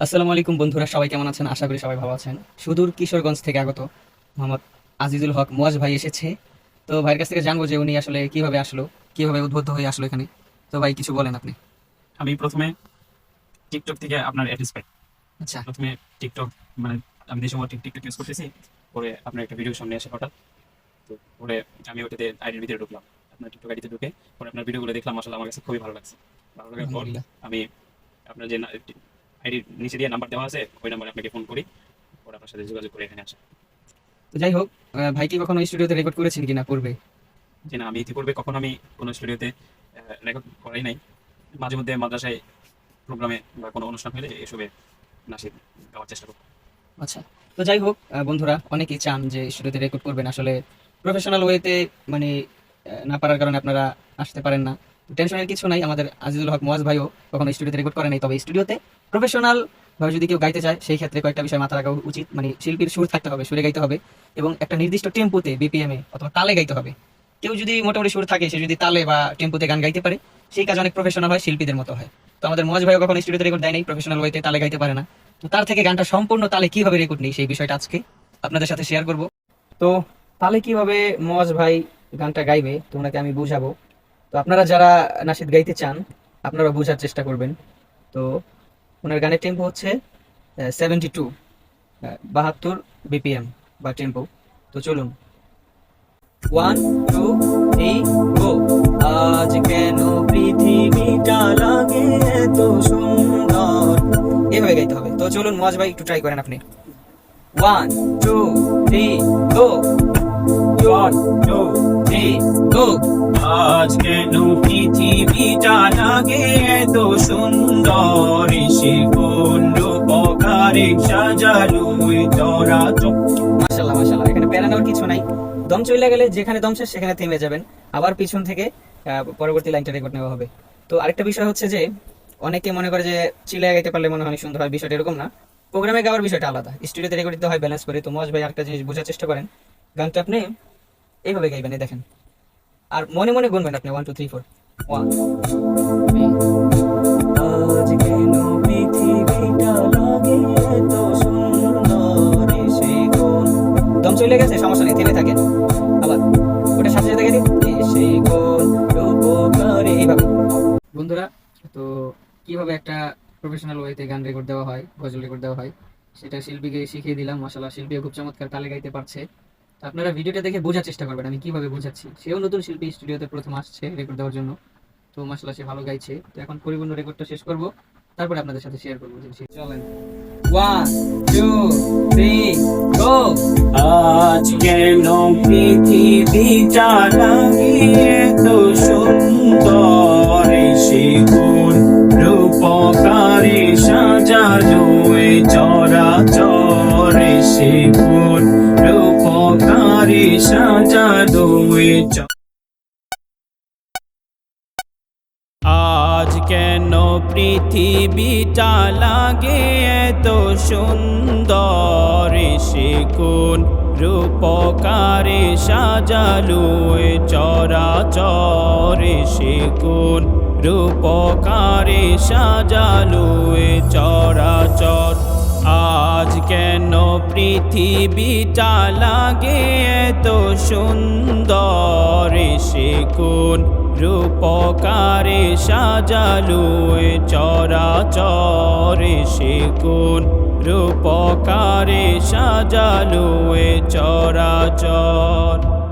আসসালামু আলাইকুম বন্ধুরা সবাই কেমন আছেন? আশা করি সবাই ভালো আছেন। সুদূর কিশোরগঞ্জ থেকে আগত মোহাম্মদ আজিজুল হক মুয়াজ ভাই এসেছে। তো ভাইয়ের কাছ থেকে জানব যে উনি আসলে কীভাবে আসলো কীভাবে উদ্বুদ্ধ হয়ে আসলো এখানে। তো ভাই কিছু বলেন আপনি। আমি প্রথমে টিকটক থেকে আপনার অ্যাড্রেস পাই। আচ্ছা। প্রথমে টিকটক মানে আমি যে সময় টিকটক ইউজ করতেছি পরে আপনার একটা ভিডিও সামনে আসে হঠাৎ। তো পরে আমি ওটাতে আইডির ভিতরে ঢুকলাম। আপনার টিকটক আইডিতে ঢুকে পরে আপনার ভিডিওগুলো দেখলাম আসলে আমার কাছে খুবই ভালো লাগছে। ভালো লাগার পর আমি আপনার যে আইডির নিচে দিয়ে নাম্বার দেওয়া আছে ওই নাম্বারে আপনাকে ফোন করি পরে আপনার সাথে যোগাযোগ করে এখানে আসা। তো যাই হোক ভাই কি কখনো স্টুডিওতে রেকর্ড করেছেন কিনা করবে যে না আমি ইতিপূর্বে কখনো আমি কোনো স্টুডিওতে রেকর্ড করাই নাই। মাঝে মধ্যে মাদ্রাসায় প্রোগ্রামে বা কোনো অনুষ্ঠান হলে এসবে নাচে গাওয়ার চেষ্টা করি আচ্ছা তো যাই হোক বন্ধুরা অনেকেই চান যে স্টুডিওতে রেকর্ড করবেন। আসলে প্রফেশনাল ওয়েতে মানে না পারার কারণে আপনারা আসতে পারেন না। টেনশনের কিছু নাই আমাদের আজিজুল হক মোয়াজ ভাইও কখনো স্টুডিওতে রেকর্ড করে নাই তবে স্টুডিওতে প্রফেশনাল ভাবে যদি কেউ গাইতে চায়, সেই ক্ষেত্রে কয়েকটা বিষয় মাথা রাখা উচিত। মানে শিল্পীর সুর থাকতে হবে, সুরে গাইতে হবে এবং একটা নির্দিষ্ট টেম্পোতে বিপিএম এ অথবা তালে গাইতে হবে। কেউ যদি মোটামুটি সুর থাকে, সে যদি তালে বা টেম্পোতে গান গাইতে পারে, সেই কাজ অনেক প্রফেশনাল হয়, শিল্পীদের মতো হয়। তো আমাদের মজ ভাইও কখনো স্টুডিওতে রেকর্ড দেয় নাই প্রফেশনাল ওয়েতে তালে গাইতে পারে না। তো তার থেকে গানটা সম্পূর্ণ তালে কীভাবে রেকর্ড নেই, সেই বিষয়টা আজকে আপনাদের সাথে শেয়ার করব। তো তালে কীভাবে মজ ভাই গানটা গাইবে তোমরাকে আমি বুঝাবো। তো আপনারা যারা নাশিদ গাইতে চান আপনারা বোঝার চেষ্টা করবেন। তো ওনার গানের টেম্পো হচ্ছে সেভেন্টি টু বাহাত্তর বিপিএম বা টেম্পো তো চলুন। ওয়ান টু থ্রি গো আজ কেন পৃথিবীটা লাগে এত সুন্দর? এভাবে গাইতে হবে। তো চলুন মজ ভাই, একটু ট্রাই করেন আপনি। One two three go one two three go আজ কেন পৃথিবীটা লাগে এত সুন্দর সে কোন রূপকারে সাজালো তোরা মাশাল্লাহ মাশাল্লাহ এখানে নেওয়ার কিছু নাই। দম চলে গেলে যেখানে দম শেষ, সেখানে থেমে যাবেন। আবার পিছন থেকে পরবর্তী লাইনটা রেকর্ড নেওয়া হবে। তো আরেকটা বিষয় হচ্ছে যে, অনেকে মনে করে যে চিলে গাইতে পারলে মনে হয় অনেক সুন্দর হয়, বিষয়টা এরকম না। প্রোগ্রামে গাওয়ার বিষয়টা আলাদা। স্টুডিওতে রেকর্ড দিতে হয় ব্যালেন্স করে। তো মজ ভাই আরেকটা জিনিস বোঝার চেষ্টা করেন। গানটা আপনি এইভাবে গাইবেন দেখেন। আর মনে মনে গুনবেন আপনি one two three four one চলে গেছে, সমস্যা নেই, থেমে থাকেন। আবার ওটা সাথে সাথে বন্ধুরা, তো কীভাবে একটা প্রফেশনাল ওয়েতে গান রেকর্ড দেওয়া হয়, গজল রেকর্ড দেওয়া হয়, সেটা শিল্পীকে শিখিয়ে দিলাম। মাসাল্লাহ শিল্পীও খুব চমৎকার তালে গাইতে পারছে। আপনারা ভিডিওটা দেখে বোঝার চেষ্টা করবেন, আমি কীভাবে বোঝাচ্ছি। সেও নতুন শিল্পী স্টুডিওতে প্রথম আসছে রেকর্ড দেওয়ার জন্য। তো মাসাল্লাহ সে ভালো গাইছে। তো এখন পরিপূর্ণ রেকর্ডটা শেষ করব। তারপরে আপনাদের সাথে শেয়ার করব চলেন। ওয়ান টু থ্রি গো আজ কেন পৃথিবীটা এত সুন্দর সে কোন রূপকারে সাজালো এ চরাচরে সে রূপকারে সাজালো এ চ- আজ কেন পৃথিবীটা লাগে এত সুন্দর? সে কোন রূপকারে সাজালো চরাচরে? কোন রূপকারে সাজালো চরাচর? আজ কেন পৃথিবীটা লাগে এত সুন্দর? সে কোন রূপকারে সাজালো চরা চরাচরে সে কোন রূপকারে সাজালো চরা চরাচর।